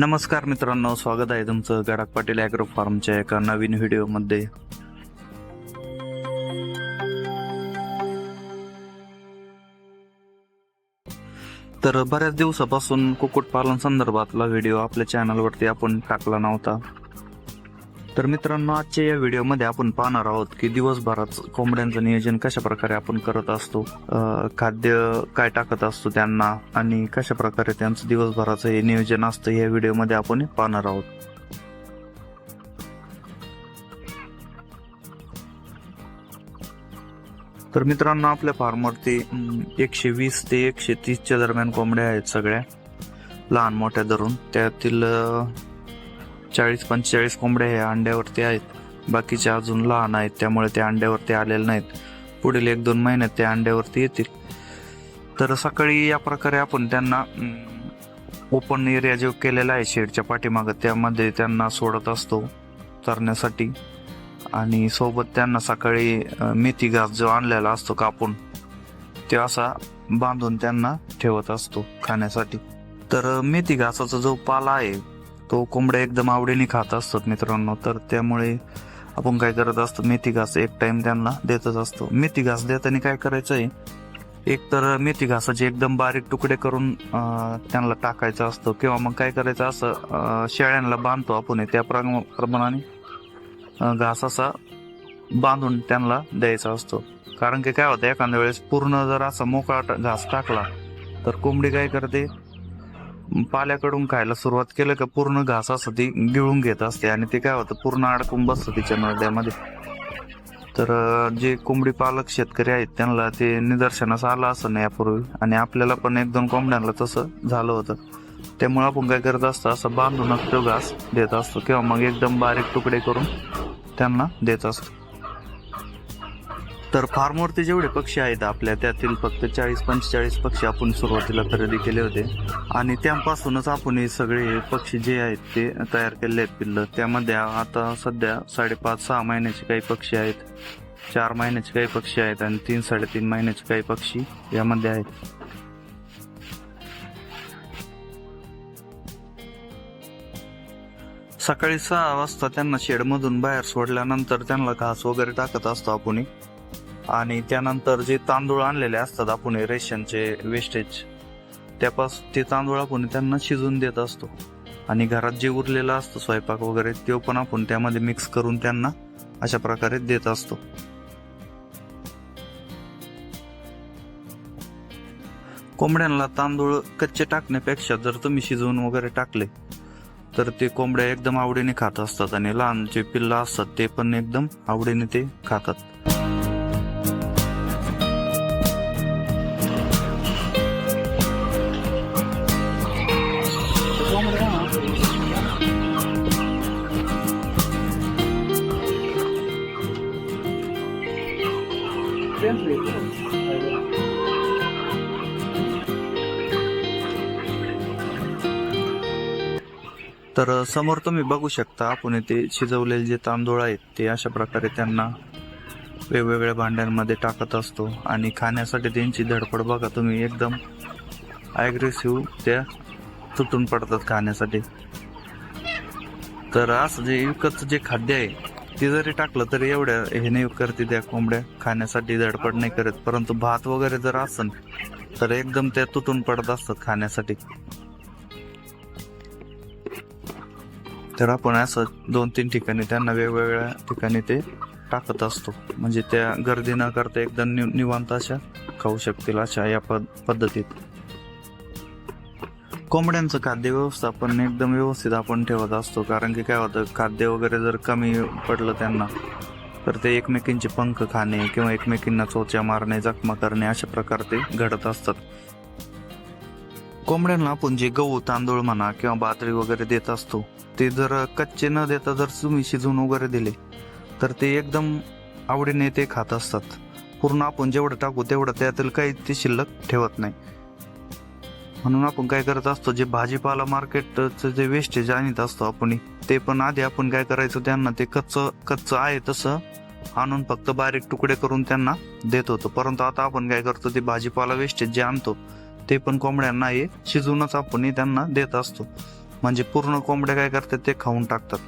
नमस्कार मित्रांनो स्वागत आहे तुमचं गडाक पाटील अॅग्रो फार्मच्या एका नवीन व्हिडिओमध्ये. तर बऱ्याच दिवसापासून कुक्कुटपालन संदर्भातला व्हिडिओ आपल्या चॅनलवरती आपण टाकला नव्हता. तर मित्रांनो आजच्या या व्हिडिओमध्ये आपण पाहणार आहोत की दिवसभरात कोंबड्यांचं नियोजन कशा प्रकारे आपण करत असतो खाद्य काय टाकत असतो त्यांना आणि कशा प्रकारे त्यांचं दिवसभराचं हे नियोजन असतं या व्हिडिओमध्ये आपण पाहणार आहोत. तर मित्रांनो आपल्या फार्मवरती एकशे वीस ते एकशे तीसच्या दरम्यान कोंबड्या आहेत सगळ्या लहान मोठ्या धरून. त्यातील चाळीस पंचेचाळीस कोंबड्या हे अंड्यावरती आहेत. बाकीच्या अजून लहान आहेत त्यामुळे त्या अंड्यावरती आलेले नाहीत. पुढील एक दोन महिन्यात त्या अंड्यावरती येतील. तर सकाळी या प्रकारे आपण त्यांना ओपन एरिया जो केलेला आहे शेडच्या पाठीमागं त्यामध्ये त्यांना सोडत असतो चरण्यासाठी आणि सोबत त्यांना सकाळी मेथी घास जो आणलेला असतो कापून ते असा बांधून त्यांना ठेवत असतो खाण्यासाठी. तर मेथी घासाचा जो पाला आहे तो कोंबड्या एकदम आवडीने खात असतात मित्रांनो. तर त्यामुळे आपण काय करत असतो मेथी घास एक टाइम त्यांना देतच असतो. मेथी घास देताना काय करायचं आहे एक तर मेथी घासाचे एकदम बारीक तुकडे करून त्यांना टाकायचं असतो. किंवा मग काय करायचं असं शेळ्यांना बांधतो आपण. त्या प्रम- प्रमाणाने घास असा बांधून त्यांना द्यायचा असतो. कारण की काय होतं एखाद्या वेळेस पूर्ण जर असा मोकळा घास टाकला तर कोंबडी काय करते पाल्याकडून खायला सुरुवात केलं का पूर्ण घास असं ती गिळून घेत असते आणि ते काय होतं पूर्ण अडकून बसतं तिच्या नळद्यामध्ये तर जे कोंबडी पालक शेतकरी आहेत त्यांना ते निदर्शनास आलं असं नाही यापूर्वी. आणि आपल्याला पण एक दोन कोंबड्यांना तसं झालं होतं. त्यामुळे आपण काय करत असतो असं बांधूनच तो घास देत असतो किंवा मग एकदम बारीक तुकडे करून त्यांना देत असतो. तर फार्मवरती जेवढे पक्षी आहेत आपल्या त्यातील फक्त चाळीस पंचेचाळीस पक्षी आपण सुरुवातीला खरेदी केले होते. आणि त्यापासूनच आपण हे सगळे पक्षी जे आहेत ते तयार केले आहेत पिल्लं. त्यामध्ये आता सध्या साडेपाच सहा महिन्याचे काही पक्षी आहेत चार महिन्याचे काही पक्षी आहेत आणि तीन साडेतीन महिन्याचे काही पक्षी यामध्ये आहेत. सकाळी सहा वाजता त्यांना शेडमधून बाहेर सोडल्यानंतर त्यांना घास वगैरे टाकत असतो आपण आणि त्यानंतर जे तांदूळ आणलेले असतात आपण हे रेशनचे वेस्टेज त्यापास ते तांदूळ आपण त्यांना शिजून देत असतो. आणि घरात जे उरलेलं असतं स्वयंपाक वगैरे ते पण आपण त्यामध्ये मिक्स करून त्यांना अशा प्रकारे देत असतो. कोंबड्यांना तांदूळ कच्चे टाकण्यापेक्षा जर तुम्ही शिजवून वगैरे टाकले तर ते कोंबड्या एकदम आवडीने खात असतात आणि लहान जे पिल्लं असतात ते पण एकदम आवडीने ते खातात. तर समोर तुम्ही बघू शकता आपण ते शिजवलेले जे तांदूळ आहेत ते अशा प्रकारे त्यांना वेगवेगळ्या भांड्यांमध्ये टाकत असतो. आणि खाण्यासाठी त्यांची धडपड बघा तुम्ही एकदम ॲग्रेसिव्ह त्या तुटून पडतात खाण्यासाठी. तर असं जे विकतचं जे खाद्य आहे ते जरी टाकलं तरी एवढ्या हे नाही करते त्या कोंबड्या. खाण्यासाठी धडपड नाही करत. परंतु भात वगैरे जर असन तर एकदम त्या तुटून पडत असतात खाण्यासाठी. तर आपण असं दोन तीन ठिकाणी त्यांना वेगवेगळ्या ठिकाणी ते टाकत असतो. म्हणजे त्या गर्दी न करता एकदम निवांत अशा खाऊ शकतील अशा या पद पद्धतीत. कोंबड्यांचं खाद्य व्यवस्थापन एकदम व्यवस्थित आपण ठेवत असतो कारण की काय होतं खाद्य वगैरे जर कमी पडलं त्यांना तर ते एकमेकींचे पंख खाणे किंवा एकमेकींना चोच्या मारणे जखमा करणे अशा प्रकारे ते घडत असतात. कोंबड्यांना आपण जे गहू तांदूळ म्हणा किंवा बाजरी वगैरे देत असतो ते जर कच्चे न देता जर तुम्ही शिजवून वगैरे दिले तर ते एकदम आवडीने ते खात असतात. पूर्ण आपण जेवढं टाकू तेवढं त्यातील काही ते शिल्लक ठेवत नाही. म्हणून आपण काय करत असतो जे भाजीपाला मार्केटचं जे वेस्टेज आणत असतो आपण ते पण आधी आपण काय करायचं त्यांना ते कच्चं कच्चं आहे तसं आणून फक्त बारीक तुकडे करून त्यांना देत होतो. परंतु आता आपण काय करतो ते भाजीपाला वेस्टेज जे आणतो ते पण कोंबड्यांना हे शिजवूनच आपण त्यांना देत असतो. म्हणजे पूर्ण कोंबड्या काय करतात ते खाऊन टाकतात.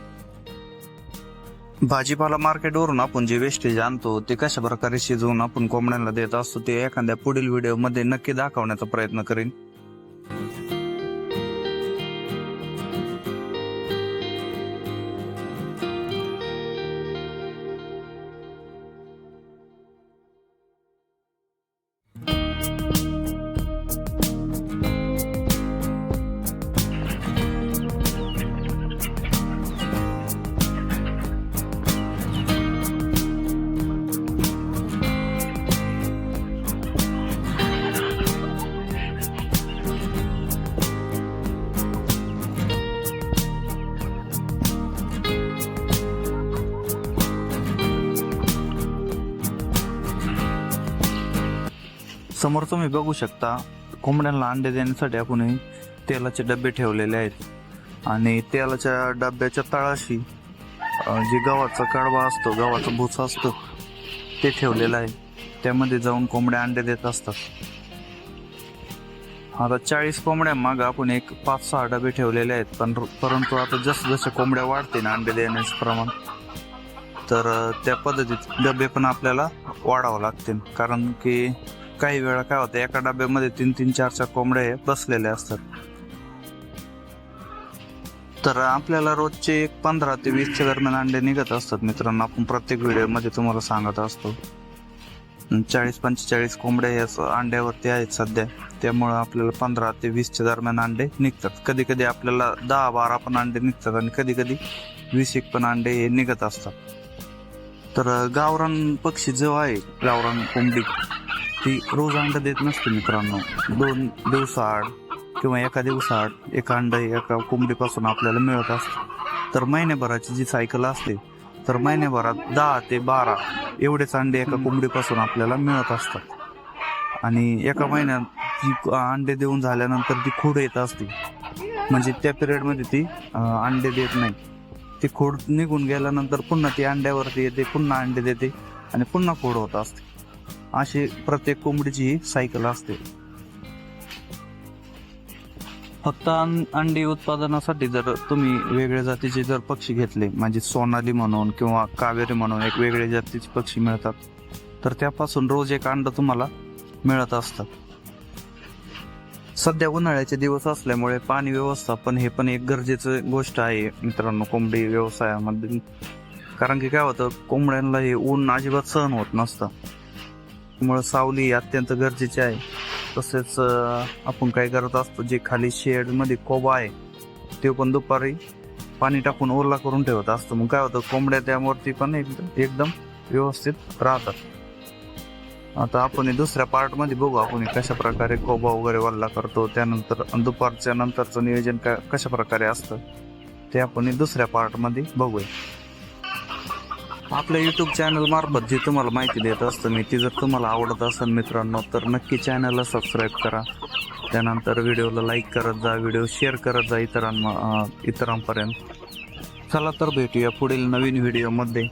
भाजीपाला मार्केटवरून आपण जे वेस्टेज आणतो ते कशा प्रकारे शिजवून आपण कोंबड्यांना देत असतो ते एखाद्या पुढील व्हिडिओमध्ये नक्की दाखवण्याचा प्रयत्न करेन. समोर तुम्ही बघू शकता कोंबड्यांना अंडे देण्यासाठी आपण तेलाचे डबे ठेवलेले आहेत. आणि तेलाच्या डब्याच्या तळाशी जे गव्हाचा कडवा असतो गव्हाचा भुसा असतो ते ठेवलेलं आहे. त्यामध्ये जाऊन कोंबड्या अंडे देत असतात. आता चाळीस कोंबड्या मागं आपण एक पाच सहा डबे ठेवलेले आहेत पण परंतु आता जसं जसं कोंबड्या वाढतील अंडे देण्याचं प्रमाण तर त्या पद्धतीत डबे पण आपल्याला वाढावं लागतील. कारण की काही वेळा काय होतं एका डब्यामध्ये तीन तीन चार चार कोंबड्या हे बसलेल्या असतात. तर आपल्याला रोजचे एक पंधरा ते वीसच्या दरम्यान अंडे निघत असतात मित्रांनो. आपण प्रत्येक व्हिडिओमध्ये तुम्हाला सांगत असतो. चाळीस पंचेचाळीस कोंबड्या या अंड्यावरती आहेत सध्या. त्यामुळं आपल्याला पंधरा ते वीसच्या दरम्यान अंडे निघतात. कधी कधी आपल्याला दहा बारा पण अंडे निघतात आणि कधी कधी वीस एक पण अंडे हे निघत असतात. तर गावरान पक्षी जो आहे गावरान कोंबडी ती रोज अंड देत नसते मित्रांनो. दोन दिवसाआड किंवा एका दिवसाआड एक अंड एका कोंबडीपासून आपल्याला मिळत असतं. तर महिन्याभराची जी सायकल असते तर महिन्याभरात दहा ते बारा एवढेच अंडे एका कोंबडीपासून आपल्याला मिळत असतात. आणि एका महिन्यात ती अंडे देऊन झाल्यानंतर ती खोड येत असते. म्हणजे त्या पिरियडमध्ये ती अंडे देत नाही. ती खोड निघून गेल्यानंतर पुन्हा ती अंड्यावरती येते पुन्हा अंडे देते आणि पुन्हा खोड होत असते. अशी प्रत्येक कोंबडीची ही सायकल असते. फक्त अंडी उत्पादनासाठी जर तुम्ही वेगळ्या जातीचे जर पक्षी घेतले म्हणजे सोनाली म्हणून किंवा कावेरी म्हणून एक वेगळ्या जातीचे पक्षी मिळतात तर त्यापासून रोज एक अंड तुम्हाला मिळत असतात. सध्या उन्हाळ्याचे दिवस असल्यामुळे पाणी व्यवस्थापन हे पण एक गरजेचं गोष्ट आहे मित्रांनो कोंबडी व्यवसायामध्ये. कारण की काय होतं कोंबड्यांना हे ऊन अजिबात सहन होत नसतं. त्यामुळे सावली अत्यंत गरजेची आहे. तसेच आपण काय करत असतो जे खाली शेडमध्ये कोबा आहे ते पण दुपारी पाणी टाकून ओला करून ठेवत असतो. मग काय होतं कोंबड्या त्यावरती पण एकदम एकदम व्यवस्थित राहतात. आता आपण दुसऱ्या पार्टमध्ये बघू आपण कशा प्रकारे कोबा वगैरे वल्ला करतो त्यानंतर दुपारच्या नंतरचं नियोजन का- कशा प्रकारे असतं ते आपण दुसऱ्या पार्टमध्ये बघूया. आपल्या युट्यूब चॅनल मार्फत जी तुम्हाला माहिती देत असतं मी ती जर तुम्हाला आवडत असेल मित्रांनो तर नक्की चॅनलला सबस्क्राईब करा. त्यानंतर व्हिडिओला लाईक करत जा व्हिडिओ शेअर करत जा इतरां इतरांपर्यंत. चला तर भेटूया पुढील नवीन व्हिडिओमध्ये